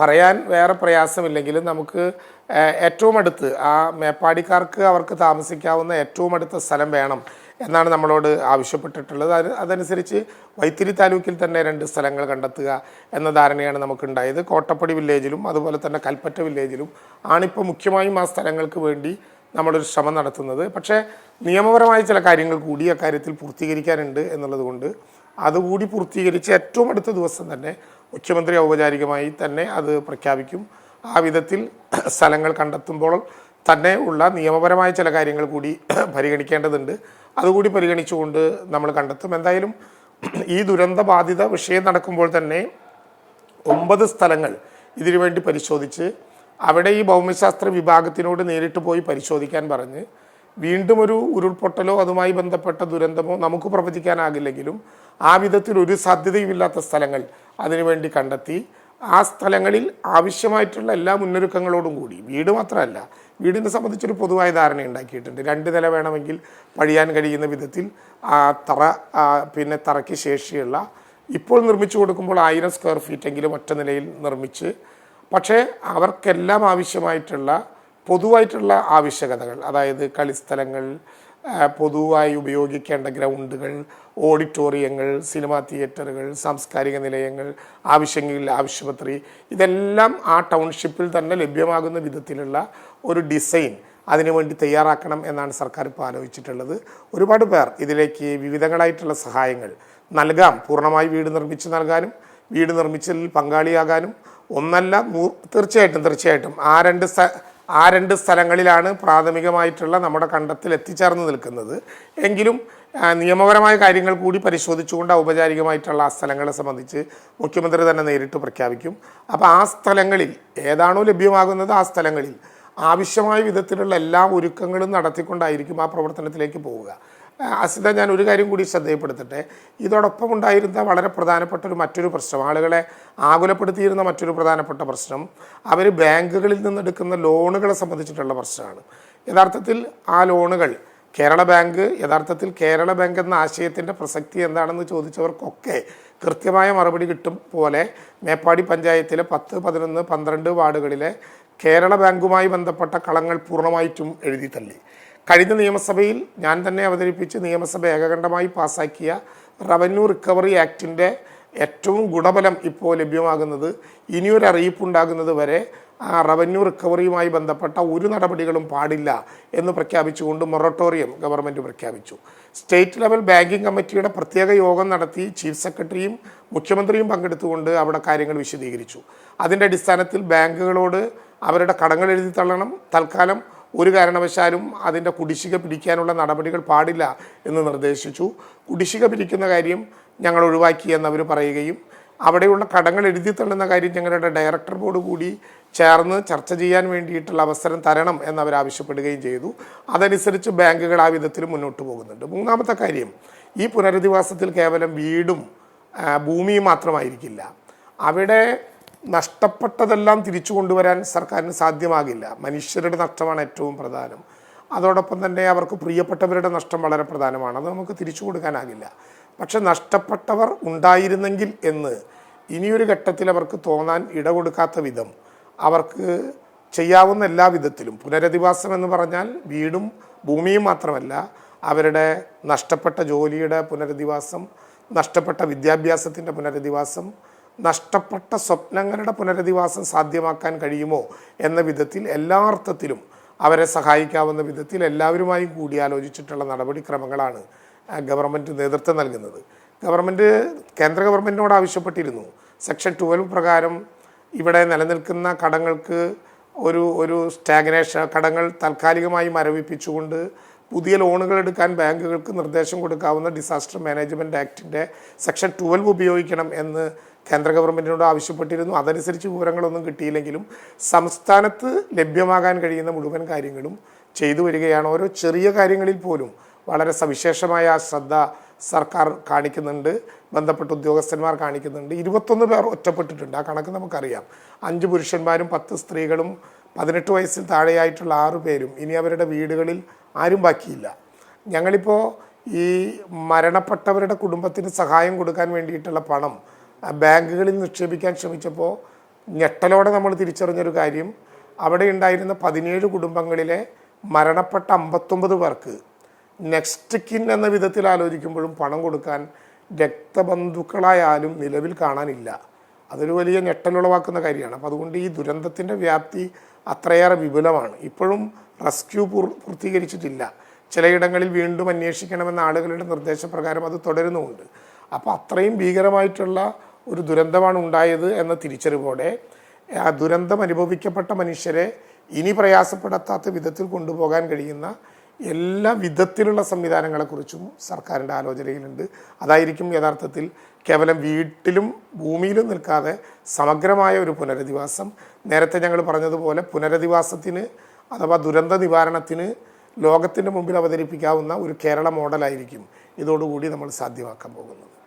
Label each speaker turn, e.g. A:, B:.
A: പറയാൻ വേറെ പ്രയാസമില്ലെങ്കിലും നമുക്ക് ഏറ്റവും അടുത്ത് ആ മേപ്പാടിക്കാർക്ക് അവർക്ക് താമസിക്കാവുന്ന ഏറ്റവും അടുത്ത സ്ഥലം വേണം എന്നാണ് നമ്മളോട് ആവശ്യപ്പെട്ടിട്ടുള്ളത്. അത് അതനുസരിച്ച് വൈത്തിരി താലൂക്കിൽ തന്നെ രണ്ട് സ്ഥലങ്ങൾ കണ്ടെത്തുക എന്ന ധാരണയാണ് നമുക്കുണ്ടായത്. കോട്ടപ്പടി വില്ലേജിലും അതുപോലെ തന്നെ കൽപ്പറ്റ വില്ലേജിലും ആണിപ്പോൾ മുഖ്യമായും ആ സ്ഥലങ്ങൾക്ക് വേണ്ടി നമ്മളൊരു ശ്രമം നടത്തുന്നത്. പക്ഷേ നിയമപരമായ ചില കാര്യങ്ങൾ കൂടി അക്കാര്യത്തിൽ പൂർത്തീകരിക്കാനുണ്ട് എന്നുള്ളത് കൊണ്ട് അതുകൂടി പൂർത്തീകരിച്ച് ഏറ്റവും അടുത്ത ദിവസം തന്നെ മുഖ്യമന്ത്രി ഔപചാരികമായി തന്നെ അത് പ്രഖ്യാപിക്കും. ആ വിധത്തിൽ സ്ഥലങ്ങൾ കണ്ടെത്തുമ്പോൾ തന്നെ ഉള്ള നിയമപരമായ ചില കാര്യങ്ങൾ കൂടി പരിഗണിക്കേണ്ടതുണ്ട്. അതുകൂടി പരിഗണിച്ചുകൊണ്ട് നമ്മൾ കണ്ടെത്തും. എന്തായാലും ഈ ദുരന്ത ബാധിത വിഷയം നടക്കുമ്പോൾ തന്നെ ഒമ്പത് സ്ഥലങ്ങൾ ഇതിനു വേണ്ടി പരിശോധിച്ച് അവിടെ ഈ ഭൗമശാസ്ത്ര വിഭാഗത്തിനോട് നേരിട്ട് പോയി പരിശോധിക്കാൻ പറഞ്ഞ് വീണ്ടും ഒരു ഉരുൾപൊട്ടലോ അതുമായി ബന്ധപ്പെട്ട ദുരന്തമോ നമുക്ക് പ്രവചിക്കാനാകില്ലെങ്കിലും ആ വിധത്തിൽ ഒരു സാധ്യതയുമില്ലാത്ത സ്ഥലങ്ങൾ അതിനുവേണ്ടി കണ്ടെത്തി ആ സ്ഥലങ്ങളിൽ ആവശ്യമായിട്ടുള്ള എല്ലാ മുന്നൊരുക്കങ്ങളോടും കൂടി വീട് മാത്രമല്ല വീടിനെ സംബന്ധിച്ചൊരു പൊതുവായ ധാരണ ഉണ്ടാക്കിയിട്ടുണ്ട്. രണ്ട് നില വേണമെങ്കിൽ പഴിയാൻ കഴിയുന്ന വിധത്തിൽ ആ തറ പിന്നെ തറയ്ക്ക് ശേഷിയുള്ള ഇപ്പോൾ നിർമ്മിച്ചു കൊടുക്കുമ്പോൾ ആയിരം സ്ക്വയർ ഫീറ്റെങ്കിലും ഒറ്റ നിലയിൽ നിർമ്മിച്ച് പക്ഷേ അവർക്കെല്ലാം ആവശ്യമായിട്ടുള്ള പൊതുവായിട്ടുള്ള ആവശ്യകതകൾ അതായത് കളിസ്ഥലങ്ങൾ പൊതുവായി ഉപയോഗിക്കേണ്ട ഗ്രൗണ്ടുകൾ ഓഡിറ്റോറിയങ്ങൾ സിനിമാ തിയേറ്ററുകൾ സാംസ്കാരിക നിലയങ്ങൾ ആവശ്യമെങ്കിൽ ആശുപത്രി ഇതെല്ലാം ആ ടൗൺഷിപ്പിൽ തന്നെ ലഭ്യമാകുന്ന വിധത്തിലുള്ള ഒരു ഡിസൈൻ അതിനുവേണ്ടി തയ്യാറാക്കണം എന്നാണ് സർക്കാർ ഇപ്പോൾ ആലോചിച്ചിട്ടുള്ളത്. ഒരുപാട് പേർ ഇതിലേക്ക് വിവിധങ്ങളായിട്ടുള്ള സഹായങ്ങൾ നൽകാം. പൂർണമായി വീട് നിർമ്മിച്ച് നൽകാനും വീട് നിർമ്മിച്ചതിൽ പങ്കാളിയാകാനും ഒന്നല്ല തീർച്ചയായിട്ടും തീർച്ചയായിട്ടും ആ രണ്ട് ആ രണ്ട് സ്ഥലങ്ങളിലാണ് പ്രാഥമികമായിട്ടുള്ള നമ്മുടെ കണ്ടത്തിൽ എത്തിച്ചേർന്ന് നിൽക്കുന്നത്. എങ്കിലും നിയമപരമായ കാര്യങ്ങൾ കൂടി പരിശോധിച്ചുകൊണ്ട് ഔപചാരികമായിട്ടുള്ള ആ സ്ഥലങ്ങളെ സംബന്ധിച്ച് മുഖ്യമന്ത്രി തന്നെ നേരിട്ട് പ്രഖ്യാപിക്കും. അപ്പോൾ ആ സ്ഥലങ്ങളിൽ ഏതാണോ ലഭ്യമാകുന്നത് ആ സ്ഥലങ്ങളിൽ ആവശ്യമായ വിധത്തിലുള്ള എല്ലാ ഒരുക്കങ്ങളും നടത്തിക്കൊണ്ടായിരിക്കും ആ പ്രവർത്തനത്തിലേക്ക് പോവുക. അസിത ഞാൻ ഒരു കാര്യം കൂടി ശ്രദ്ധയപ്പെടുത്തട്ടെ ഇതോടൊപ്പം ഉണ്ടായിരുന്ന വളരെ പ്രധാനപ്പെട്ട ഒരു മറ്റൊരു പ്രശ്നം ആളുകളെ ആകുലപ്പെടുത്തിയിരുന്ന മറ്റൊരു പ്രധാനപ്പെട്ട പ്രശ്നം അവർ ബാങ്കുകളിൽ നിന്നെടുക്കുന്ന ലോണുകളെ സംബന്ധിച്ചിട്ടുള്ള പ്രശ്നമാണ്. യഥാർത്ഥത്തിൽ ആ ലോണുകൾ കേരള ബാങ്ക് യഥാർത്ഥത്തിൽ കേരള ബാങ്ക് എന്ന ആശയത്തിന്റെ പ്രസക്തി എന്താണെന്ന് ചോദിച്ചവർക്കൊക്കെ കൃത്യമായ മറുപടി കിട്ടും പോലെ മേപ്പാടി പഞ്ചായത്തിലെ പത്ത് പതിനൊന്ന് പന്ത്രണ്ട് വാർഡുകളിലെ കേരള ബാങ്കുമായി ബന്ധപ്പെട്ട കളങ്ങൾ പൂർണമായിട്ടും എഴുതി തള്ളി. കഴിഞ്ഞ നിയമസഭയിൽ ഞാൻ തന്നെ അവതരിപ്പിച്ച് നിയമസഭ ഏകകണ്ഠമായി പാസാക്കിയ റവന്യൂ റിക്കവറി ആക്ടിന്റെ ഏറ്റവും ഗുണഫലം ഇപ്പോൾ ലഭ്യമാകുന്നത് ഇനിയൊരു അറിയിപ്പുണ്ടാകുന്നത് വരെ ആ റവന്യൂ റിക്കവറിയുമായി ബന്ധപ്പെട്ട ഒരു നടപടികളും പാടില്ല എന്ന് പ്രഖ്യാപിച്ചുകൊണ്ട് മൊറട്ടോറിയം ഗവൺമെന്റ് പ്രഖ്യാപിച്ചു. സ്റ്റേറ്റ് ലെവൽ ബാങ്കിംഗ് കമ്മിറ്റിയുടെ പ്രത്യേക യോഗം നടത്തി ചീഫ് സെക്രട്ടറിയും മുഖ്യമന്ത്രിയും പങ്കെടുത്തുകൊണ്ട് അവിടെ കാര്യങ്ങൾ വിശദീകരിച്ചു. അതിന്റെ അടിസ്ഥാനത്തിൽ ബാങ്കുകളോട് അവരുടെ കടങ്ങൾ എഴുതി തള്ളണം. തൽക്കാലം ഒരു കാരണവശാലും അതിന്റെ കുടിശ്ശിക പിരിക്കാനുള്ള നടപടികൾ പാടില്ല എന്ന് നിർദ്ദേശിച്ചു. കുടിശ്ശിക പിരിക്കുന്ന കാര്യം ഞങ്ങൾ ഒഴിവാക്കി എന്നവർ പറയുകയും അവിടെയുള്ള കടങ്ങൾ എഴുതി തള്ളുന്ന കാര്യം ഞങ്ങളുടെ ഡയറക്ടർ ബോർഡ് കൂടി ചേർന്ന് ചർച്ച ചെയ്യാൻ വേണ്ടിയിട്ടുള്ള അവസരം തരണം എന്നവർ ആവശ്യപ്പെടുകയും ചെയ്തു. അതനുസരിച്ച് ബാങ്കുകൾ ആ വിധത്തിൽ മുന്നോട്ട് പോകുന്നുണ്ട്. മൂന്നാമത്തെ കാര്യം ഈ പുനരധിവാസത്തിൽ കേവലം വീടും ഭൂമിയും മാത്രമായിരിക്കില്ല. അവിടെ നഷ്ടപ്പെട്ടതെല്ലാം തിരിച്ചു കൊണ്ടുവരാൻ സർക്കാരിന് സാധ്യമാകില്ല. മനുഷ്യരുടെ നഷ്ടമാണ് ഏറ്റവും പ്രധാനം. അതോടൊപ്പം തന്നെ അവർക്ക് പ്രിയപ്പെട്ടവരുടെ നഷ്ടം വളരെ പ്രധാനമാണ്. അത് നമുക്ക് തിരിച്ചു കൊടുക്കാനാകില്ല. പക്ഷെ നഷ്ടപ്പെട്ടവർ ഉണ്ടായിരുന്നെങ്കിൽ എന്ന് ഇനിയൊരു ഘട്ടത്തിൽ അവർക്ക് തോന്നാൻ ഇട കൊടുക്കാത്ത വിധം അവർക്ക് ചെയ്യാവുന്ന എല്ലാ വിധത്തിലും പുനരധിവാസം എന്ന് പറഞ്ഞാൽ വീടും ഭൂമിയും മാത്രമല്ല അവരുടെ നഷ്ടപ്പെട്ട ജോലിയുടെ പുനരധിവാസം നഷ്ടപ്പെട്ട വിദ്യാഭ്യാസത്തിന്റെ പുനരധിവാസം നഷ്ടപ്പെട്ട സ്വപ്നങ്ങളുടെ പുനരധിവാസം സാധ്യമാക്കാൻ കഴിയുമോ എന്ന വിധത്തിൽ എല്ലാ അർത്ഥത്തിലും അവരെ സഹായിക്കാവുന്ന വിധത്തിൽ എല്ലാവരുമായും കൂടിയാലോചിച്ചിട്ടുള്ള നടപടിക്രമങ്ങളാണ് ഗവൺമെന്റ് നേതൃത്വം നൽകുന്നത്. ഗവൺമെന്റ് കേന്ദ്ര ഗവൺമെന്റിനോട് ആവശ്യപ്പെട്ടിരുന്നു. സെക്ഷൻ ട്വൽവ് പ്രകാരം ഇവിടെ നിലനിൽക്കുന്ന കടങ്ങൾക്ക് ഒരു ഒരു സ്റ്റാഗ്നേഷൻ കടങ്ങൾ താൽക്കാലികമായി മരവിപ്പിച്ചുകൊണ്ട് പുതിയ ലോണുകൾ എടുക്കാൻ ബാങ്കുകൾക്ക് നിർദ്ദേശം കൊടുക്കാവുന്ന ഡിസാസ്റ്റർ മാനേജ്മെന്റ് ആക്ടിന്റെ സെക്ഷൻ ട്വൽവ് ഉപയോഗിക്കണം എന്ന് കേന്ദ്ര ഗവൺമെന്റിനോട് ആവശ്യപ്പെട്ടിരുന്നു. അതനുസരിച്ച് വിവരങ്ങളൊന്നും കിട്ടിയില്ലെങ്കിലും സംസ്ഥാനത്ത് ലഭ്യമാകാൻ കഴിയുന്ന മുഴുവൻ കാര്യങ്ങളും ചെയ്തു വരികയാണ്. ഓരോ ചെറിയ കാര്യങ്ങളിൽ പോലും വളരെ സവിശേഷമായ ശ്രദ്ധ സർക്കാർ കാണിക്കുന്നുണ്ട് ബന്ധപ്പെട്ട ഉദ്യോഗസ്ഥന്മാർ കാണിക്കുന്നുണ്ട്. ഇരുപത്തൊന്ന് പേർ ഒറ്റപ്പെട്ടിട്ടുണ്ട്. ആ കണക്ക് നമുക്കറിയാം. അഞ്ച് പുരുഷന്മാരും പത്ത് സ്ത്രീകളും പതിനെട്ട് വയസ്സിൽ താഴെയായിട്ടുള്ള ആറ് പേരും ഇനി അവരുടെ വീടുകളിൽ ആരും ബാക്കിയില്ല. ഞങ്ങളിപ്പോൾ ഈ മരണപ്പെട്ടവരുടെ കുടുംബത്തിന് സഹായം കൊടുക്കാൻ വേണ്ടിയിട്ടുള്ള പണം ബാങ്കുകളിൽ നിക്ഷേപിക്കാൻ ശ്രമിച്ചപ്പോൾ ഞെട്ടലോടെ നമ്മൾ തിരിച്ചറിഞ്ഞൊരു കാര്യം. അവിടെ ഉണ്ടായിരുന്ന പതിനേഴ് കുടുംബങ്ങളിലെ മരണപ്പെട്ട അമ്പത്തൊമ്പത് പേർക്ക് നെക്സ്റ്റ് കിൻ എന്ന വിധത്തിൽ ആലോചിക്കുമ്പോഴും പണം കൊടുക്കാൻ രക്തബന്ധുക്കളായാലും നിലവിൽ കാണാനില്ല. അതൊരു വലിയ ഞെട്ടലുളവാക്കുന്ന കാര്യമാണ്. അപ്പം അതുകൊണ്ട് ഈ ദുരന്തത്തിന്റെ വ്യാപ്തി അത്രയേറെ വിപുലമാണ്. ഇപ്പോഴും റെസ്ക്യൂ പൂർ പൂർത്തീകരിച്ചിട്ടില്ല. ചിലയിടങ്ങളിൽ വീണ്ടും അന്വേഷിക്കണമെന്ന ആളുകളുടെ നിർദ്ദേശപ്രകാരം അത് തുടരുന്നുമുണ്ട്. അപ്പോൾ അത്രയും ഭീകരമായിട്ടുള്ള ഒരു ദുരന്തമാണ് ഉണ്ടായത് എന്ന തിരിച്ചറിവോടെ ആ ദുരന്തം അനുഭവിക്കപ്പെട്ട മനുഷ്യരെ ഇനി പ്രയാസപ്പെടുത്താത്ത വിധത്തിൽ കൊണ്ടുപോകാൻ കഴിയുന്ന എല്ലാ വിധത്തിലുള്ള സംവിധാനങ്ങളെക്കുറിച്ചും സർക്കാരിന്റെ ആലോചനയിലുണ്ട്. അതായിരിക്കും യഥാർത്ഥത്തിൽ കേവലം വീട്ടിലും ഭൂമിയിലും നിൽക്കാതെ സമഗ്രമായ ഒരു പുനരധിവാസം. നേരത്തെ ഞങ്ങൾ പറഞ്ഞതുപോലെ പുനരധിവാസത്തിന് അഥവാ ദുരന്ത നിവാരണത്തിന് ലോകത്തിന്റെ മുമ്പിൽ അവതരിപ്പിക്കാവുന്ന ഒരു കേരള മോഡലായിരിക്കും ഇതോടുകൂടി നമ്മൾ സാധ്യമാക്കാൻ പോകുന്നത്.